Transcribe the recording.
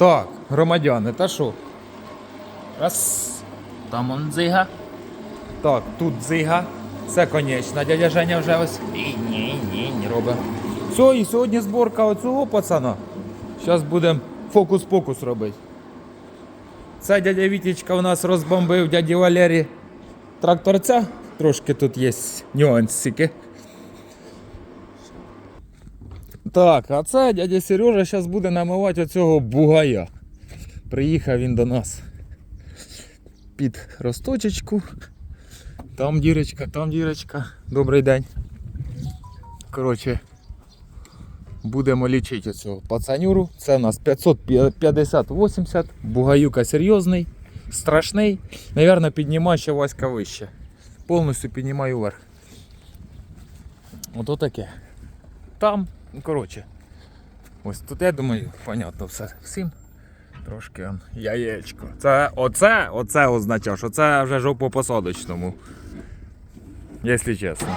Так, громадяни, та що? Раз. Там он дзига. Так, тут дзига. Це конечна. Дядя Женя вже ось. Ні, ні, ні, не робить. Все, і сьогодні зборка оцього пацана. Зараз будемо фокус-покус робити. Це дядя Вітічка у нас розбомбив дяді Валері тракторця. Трошки тут є нюансики. Так, а це дядя Сережа зараз буде намивати оцього бугая. Приїхав він до нас під росточечку. Там дірочка, там дірочка. Добрий день. Коротше, будемо лічити цього пацанюру. Це у нас 550-80. Бугаюка серйозний, страшний. Навірно, піднімаю ще Васька вище. Повністю піднімаю вверх. Ото таке. Там, коротше. Ось тут, я думаю, понятно все всім. Трошки он, яєчко. Це оце, оце означає, що це вже жопу посадочному. Якщо чесно.